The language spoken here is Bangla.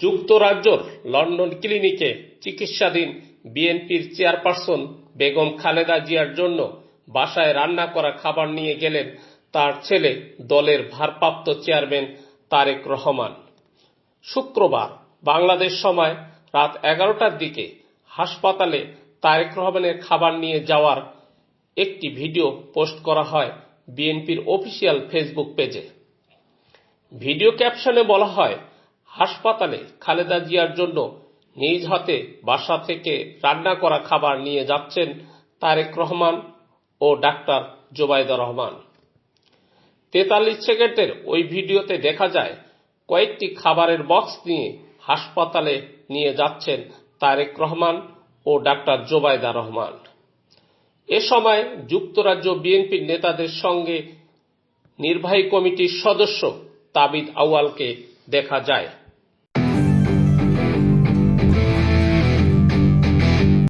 যুক্তরাজ্যর লন্ডন ক্লিনিকে চিকিৎসাধীন বিএনপির চেয়ারপারসন বেগম খালেদা জিয়ার জন্য বাসায় রান্না করা খাবার নিয়ে গেলেন তার ছেলে দলের ভারপ্রাপ্ত চেয়ারম্যান তারেক রহমান। শুক্রবার বাংলাদেশ সময় রাত এগারোটার দিকে হাসপাতালে তারেক রহমানের খাবার নিয়ে যাওয়ার একটি ভিডিও পোস্ট করা হয় বিএনপির অফিসিয়াল ফেসবুক পেজে। ভিডিও ক্যাপশনে বলা হয় হাসপাতালে খালেদা জিয়ার জন্য নিজ হাতে বাসা থেকে রান্না করা খাবার নিয়ে যাচ্ছেন তারেক রহমান ও ডাক্তার জোবায়দা রহমান। তেতাল্লিশ সেকেন্ডের ওই ভিডিওতে দেখা যায়, কয়েকটি খাবারের বক্স নিয়ে হাসপাতালে নিয়ে যাচ্ছেন তারেক রহমান ও ডাক্তার জোবায়দা রহমান। এ সময় যুক্তরাজ্য বিএনপির নেতাদের সঙ্গে নির্বাহী কমিটির সদস্য তাবিদ আউয়ালকে দেখা যায়।